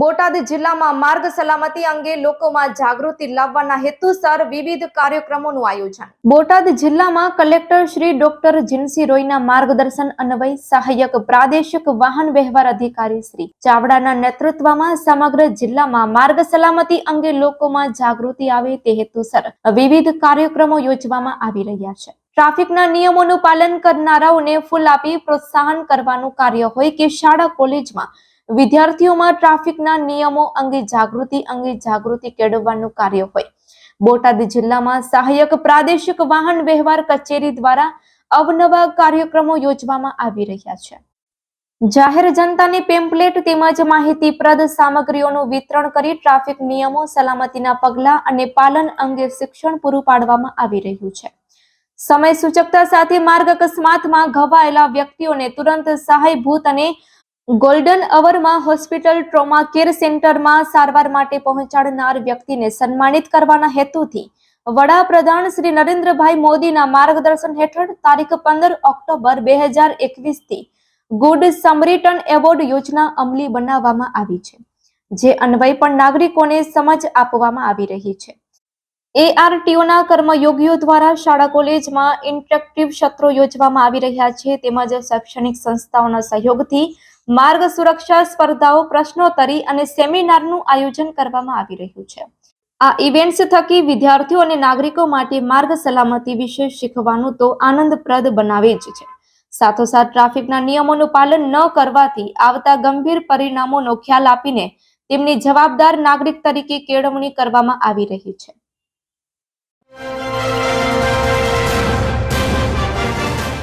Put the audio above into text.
બોટાદ જિલ્લામાં માર્ગ સલામતી અંગે લોકોમાં જાગૃતિ લાવવાના હેતુસર વિવિધ કાર્યક્રમોનું આયોજન. બોટાદ જિલ્લામાં કલેક્ટર શ્રી ડોક્ટર જીનસી રોયના માર્ગદર્શન અન્વય સહાયક પ્રાદેશિક વાહન વ્યવહાર અધિકારી શ્રી ચાવડાના નેતૃત્વમાં સમગ્ર જિલ્લામાં માર્ગ સલામતી અંગે લોકોમાં જાગૃતિ આવે તે હેતુસર વિવિધ કાર્યક્રમો યોજવામાં આવી રહ્યા છે. ટ્રાફિકના નિયમોનું પાલન કરનારાઓને ફૂલ આપી પ્રોત્સાહન કરવાનું કાર્ય હોય કે શાળા કોલેજમાં વિદ્યાર્થીઓમાં ટ્રાફિકના નિયમો અંગે જાગૃતિ અંગે જાગૃતિ કેળવવાનું કાર્ય હોય. બોટાદ જિલ્લામાં સહાયક પ્રાદેશિક વાહન વ્યવહાર કચેરી દ્વારા અવનવા કાર્યક્રમો યોજવામાં આવી રહ્યા છે. જાહેર જનતાને પેમ્પલેટ તેમજ માહિતીપ્રદ સામગ્રીઓનું વિતરણ કરી ટ્રાફિક નિયમો સલામતીના પગલાં અને પાલન અંગે શિક્ષણ પૂરું પાડવામાં આવી રહ્યું છે. સમય સૂચકતા સાથે માર્ગ અકસ્માતમાં ઘવાયેલા વ્યક્તિઓને તુરંત સહાયભૂત અને ગોલ્ડન અવરમાં હોસ્પિટલ ટ્રોમા કેર સેન્ટરમાં સારવાર માટે પહોંચાડનાર વ્યક્તિને સન્માનિત કરવાના હેતુથી વડાપ્રધાન શ્રી નરેન્દ્રભાઈ મોદીના માર્ગદર્શન હેઠળ તારીખ પંદર ઓક્ટોબર બે હજાર એકવીસથી ગુડ સમરીટન એવોર્ડ યોજના અમલી બનાવવામાં આવી છે, જે અન્વય પણ નાગરિકોને સમજ આપવામાં આવી રહી છે. એઆરટીઓના કર્મયોગીઓ દ્વારા શાળા કોલેજમાં ઇન્ટરેક્ટિવ સત્રો યોજવામાં આવી રહ્યા છે, તેમજ શૈક્ષણિક સંસ્થાઓના સહયોગથી માર્ગ સુરક્ષા સ્પર્ધાઓ, પ્રશ્નોત્તરી અને સેમિનારનું આયોજન કરવામાં આવી રહ્યું છે. આ ઇવેન્ટ્સ થકી વિદ્યાર્થીઓ અને નાગરિકો માટે માર્ગ સલામતી વિશે શીખવાનું તો આનંદપ્રદ બનાવે જ છે. સાથોસાથ ટ્રાફિકના નિયમોનું પાલન ન કરવાથી આવતા ગંભીર પરિણામોનો ખ્યાલ આપીને તેમની જવાબદાર નાગરિક તરીકે કેળવણી કરવામાં આવી રહી છે.